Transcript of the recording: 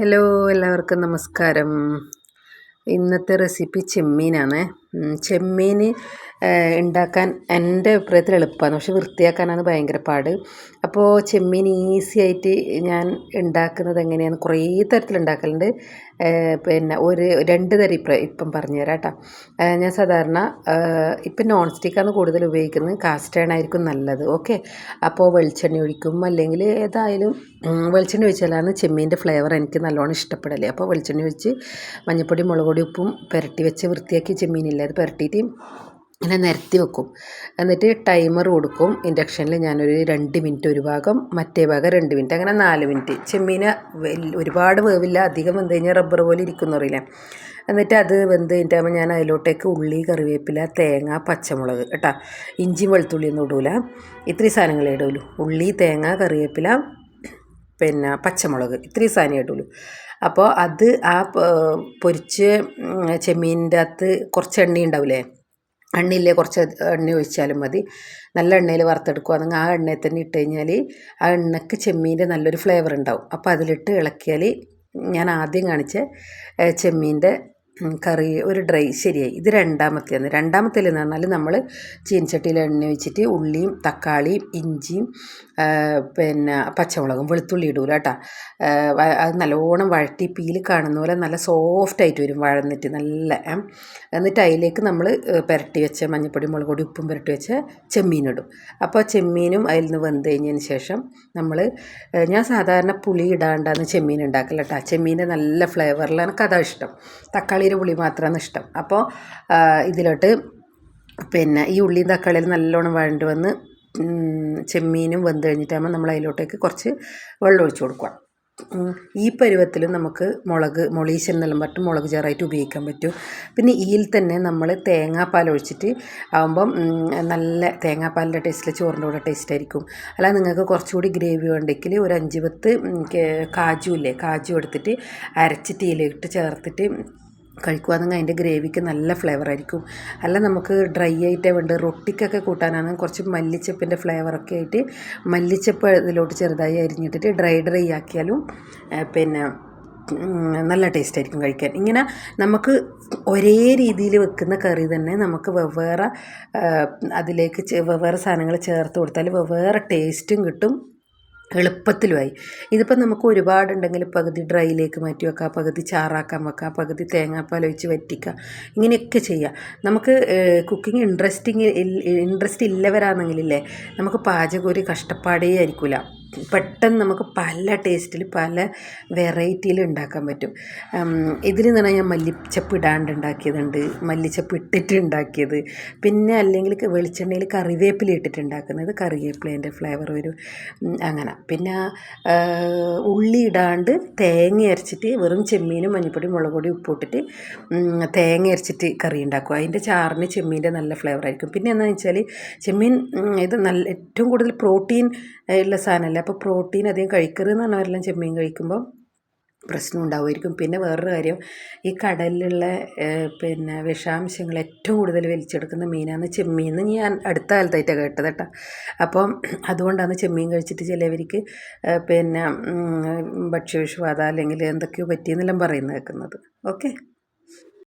Hello എല്ലാവർക്കും നമസ്കാരം. ഇന്നത്തെ റെസിപ്പി ചെമ്മീനാണ്. ചെമ്മീൻ ഉണ്ടാക്കാൻ എന്റെ അഭിപ്രായത്തിൽ എളുപ്പമാണ് പക്ഷെ വൃത്തിയാക്കാനാണ് ഭയങ്കര പാട്. അപ്പോൾ ചെമ്മീൻ ഈസി ആയിട്ട് ഞാൻ ഉണ്ടാക്കുന്നത് എങ്ങനെയാണ്? കുറേ തരത്തിൽ ഉണ്ടാക്കലുണ്ട് പിന്നെ ഒരു രണ്ട് തരം ഇപ്പം ഇപ്പം പറഞ്ഞുതരാം കേട്ടോ. ഞാൻ സാധാരണ ഇപ്പം നോൺ സ്റ്റിക്കാണ് കൂടുതൽ ഉപയോഗിക്കുന്നത്. കാസ്റ്റ് ആയിരിക്കും നല്ലത്. ഓക്കെ? അപ്പോൾ വെളിച്ചെണ്ണ ഒഴിക്കും. അല്ലെങ്കിൽ ഏതായാലും വെളിച്ചെണ്ണ ഒഴിച്ചാലാണ് ചെമ്മീന്റെ ഫ്ലേവർ എനിക്ക് നല്ലോണം ഇഷ്ടപ്പെടല്ലേ അപ്പോൾ വെളിച്ചെണ്ണ ഒഴിച്ച് മഞ്ഞൾപ്പൊടി മുളക് പൊടി ഉപ്പും പുരട്ടി വെച്ച് വൃത്തിയാക്കി ചെമ്മീനില്ലേ? അത് പുരട്ടിയിട്ട് ഇങ്ങനെ നിരത്തി വെക്കും. എന്നിട്ട് ടൈമർ കൊടുക്കും. ഇൻഡക്ഷനിൽ ഞാനൊരു രണ്ട് മിനിറ്റ് ഒരു ഭാഗം മറ്റേ ഭാഗം രണ്ട് മിനിറ്റ് അങ്ങനെ നാല് മിനിറ്റ് ചെമ്മീന് ഒരുപാട് വേവില്ല. അധികം വെന്ത് കഴിഞ്ഞാൽ റബ്ബർ പോലെ ഇരിക്കുന്നു അറിയില്ല എന്നിട്ട് അത് വെന്ത് കഴിഞ്ഞിട്ടാകുമ്പോൾ ഞാൻ അതിലോട്ടേക്ക് ഉള്ളി കറിവേപ്പില തേങ്ങ പച്ചമുളക് കേട്ടോ. ഇഞ്ചി വെളുത്തുള്ളി ഒന്നും ഇടൂല. ഇത്രയും സാധനങ്ങളേ ഇടുള്ളൂ ഉള്ളി തേങ്ങ കറിവേപ്പില പിന്നെ പച്ചമുളക് ഇത്രയും സാധനം ഇടുള്ളൂ അപ്പോൾ അത് ആ പൊരിച്ച് ചെമ്മീന്റെ അകത്ത് കുറച്ച് എണ്ണ ഉണ്ടാവില്ലേ? എണ്ണയില്ലേ? കുറച്ച് എണ്ണ ഒഴിച്ചാലും മതി. നല്ല എണ്ണയിൽ വറുത്തെടുക്കുകയാണെങ്കിൽ ആ എണ്ണയിൽ തന്നെ ഇട്ട് കഴിഞ്ഞാൽ ആ എണ്ണയ്ക്ക് ചെമ്മീന്റെ നല്ലൊരു ഫ്ലേവർ ഉണ്ടാവും. അപ്പോൾ അതിലിട്ട് ഇളക്കിയാൽ ഞാൻ ആദ്യം കാണിച്ച ചെമ്മീന്റെ കറി ഒരു ഡ്രൈ ശരിയായി. ഇത് രണ്ടാമത്തെയാണ് രണ്ടാമത്തേന്ന് പറഞ്ഞാൽ നമ്മൾ ചീനച്ചട്ടിയിൽ എണ്ണ ഒഴിച്ചിട്ട് ഉള്ളിയും തക്കാളിയും ഇഞ്ചിയും പിന്നെ പച്ചമുളകും വെളുത്തുള്ളി ഇടൂല കേട്ടോ. അത് നല്ലോണം വഴട്ടി പീൽ കാണുന്ന പോലെ നല്ല സോഫ്റ്റ് ആയിട്ട് വരും വഴന്നിട്ട് നല്ല എന്നിട്ട് അതിലേക്ക് നമ്മൾ പുരട്ടി വെച്ച മഞ്ഞപ്പൊടി മുളക് പൊടി ഉപ്പും പുരട്ടി വെച്ച ചെമ്മീനിടും. അപ്പോൾ ചെമ്മീനും അതിൽ നിന്ന് വെന്ത് കഴിഞ്ഞതിന് ശേഷം നമ്മൾ ഞാൻ സാധാരണ പുളി ഇടാണ്ടാന്ന് ചെമ്മീൻ ഉണ്ടാക്കില്ല കേട്ടോ. ചെമ്മീന്റെ നല്ല ഫ്ലേവറിൽ എനിക്ക് ഇഷ്ടം. ഇഷ്ടം തക്കാളിയുടെ പുളി മാത്രമാണ് ഇഷ്ടം. അപ്പോൾ ഇതിലോട്ട് പിന്നെ ഈ ഉള്ളിയും തക്കാളിയിൽ നല്ലോണം വഴണ്ട് വന്ന് ചെമ്മീനും വെന്ത് കഴിഞ്ഞിട്ടാകുമ്പോൾ നമ്മൾ അതിലോട്ടേക്ക് കുറച്ച് വെള്ളം ഒഴിച്ചു കൊടുക്കുക. ഈ പരുവത്തിലും നമുക്ക് മുളക് മൊളീശൻ എന്നെല്ലാം പറ്റും മുളക് ചേറായിട്ട് ഉപയോഗിക്കാൻ പറ്റും. പിന്നെ ഈയിൽ തന്നെ നമ്മൾ തേങ്ങാപ്പാൽ ഒഴിച്ചിട്ട് ആകുമ്പം നല്ല തേങ്ങാപ്പാലിന്റെ ടേസ്റ്റിൽ ചോറിന്റെ കൂടെ ടേസ്റ്റ് ആയിരിക്കും. അല്ല നിങ്ങൾക്ക് കുറച്ചുകൂടി ഗ്രേവി വേണ്ടെങ്കിൽ ഒരു അഞ്ച് പത്ത് കാജു ഇല്ലേ കാജു എടുത്തിട്ട് അരച്ചിട്ട് ഇലയിട്ട് ചേർത്തിട്ട് കഴിക്കുകയാണെങ്കിൽ അതിന്റെ ഗ്രേവിക്ക് നല്ല ഫ്ലേവർ ആയിരിക്കും. അല്ല നമുക്ക് ഡ്രൈ ആയിട്ടേ വേണ്ട. റൊട്ടിക്കൊക്കെ കൂട്ടാനാണ് കുറച്ച് മല്ലിച്ചപ്പിന്റെ ഫ്ലേവറൊക്കെ ആയിട്ട് മല്ലിച്ചപ്പ് ഇതിലോട്ട് ചെറുതായി അരിഞ്ഞിട്ടിട്ട് ഡ്രൈ ഡ്രൈ ആക്കിയാലും പിന്നെ നല്ല ടേസ്റ്റ് ആയിരിക്കും കഴിക്കാൻ. ഇങ്ങനെ നമുക്ക് ഒരേ രീതിയിൽ വെക്കുന്ന കറി തന്നെ നമുക്ക് വെവ്വേറെ അതിലേക്ക് വെവ്വേറെ സാധനങ്ങൾ ചേർത്ത് കൊടുത്താൽ വെവ്വേറെ ടേസ്റ്റും കിട്ടും. എളുപ്പത്തിലുമായി. ഇതിപ്പോൾ നമുക്ക് ഒരുപാടുണ്ടെങ്കിൽ പകുതി ഡ്രൈയിലേക്ക് മാറ്റി വെക്കാം പകുതി ചാറാക്കാൻ വെക്കാം പകുതി തേങ്ങാപ്പാൽ ഒഴിച്ച് വറ്റിക്കുക ഇങ്ങനെയൊക്കെ ചെയ്യാം. നമുക്ക് കുക്കിംഗ് ഇൻട്രസ്റ്റിങ് ഇൻട്രസ്റ്റ് ഇല്ലവരാണെങ്കിലില്ലേ നമുക്ക് പാചകം ഒരു കഷ്ടപ്പാടേ ആയിരിക്കില്ല പെട്ടെന്ന് നമുക്ക് പല ടേസ്റ്റിൽ പല വെറൈറ്റിയിൽ ഉണ്ടാക്കാൻ പറ്റും. ഇതിൽ നിന്ന് ഞാൻ മല്ലിച്ചപ്പ് ഇടാണ്ട് ഉണ്ടാക്കിയതുണ്ട്. മല്ലിച്ചപ്പ് ഇട്ടിട്ട് ഉണ്ടാക്കിയത്. പിന്നെ അല്ലെങ്കിൽ വെളിച്ചെണ്ണയിൽ കറിവേപ്പില ഇട്ടിട്ട് ഉണ്ടാക്കുന്നത് കറിവേപ്പിലേന്റെ ഫ്ലേവർ വരും. അങ്ങനെ. പിന്നെ ഉള്ളി ഇടാണ്ട് തേങ്ങ അരച്ചിട്ട് വെറും ചെമ്മീനും മഞ്ഞപ്പൊടി മുളക് പൊടി ഉപ്പിട്ടിട്ട് തേങ്ങ അരച്ചിട്ട് കറി ഉണ്ടാക്കും. അതിന്റെ ചാറിന് ചെമ്മീന്റെ നല്ല ഫ്ലേവർ ആയിരിക്കും പിന്നെ എന്താണെന്ന് വെച്ചാൽ ചെമ്മീൻ ഇത് നല്ല ഏറ്റവും കൂടുതൽ പ്രോട്ടീൻ ഉള്ള സാധനമല്ല അപ്പോൾ പ്രോട്ടീൻ അധികം കഴിക്കരുത് എന്ന് പറഞ്ഞവരെല്ലാം ചെമ്മീൻ കഴിക്കുമ്പോൾ പ്രശ്നം ഉണ്ടാവുമായിരിക്കും. പിന്നെ വേറൊരു കാര്യം ഈ കടലിലുള്ള പിന്നെ വിഷാംശങ്ങൾ ഏറ്റവും കൂടുതൽ വലിച്ചെടുക്കുന്ന മീനാണ് ചെമ്മീൻ എന്ന് ഞാൻ അടുത്ത കാലത്തായിട്ടാണ് കേട്ടത് കേട്ടോ. അപ്പം അതുകൊണ്ടാണ് ചെമ്മീൻ കഴിച്ചിട്ട് ചിലവർക്ക് പിന്നെ ഭക്ഷ്യവിഷബാധ അല്ലെങ്കിൽ എന്തൊക്കെയോ പറ്റിയെന്നെല്ലാം പറയുന്നത് കേൾക്കുന്നത്. ഓക്കെ?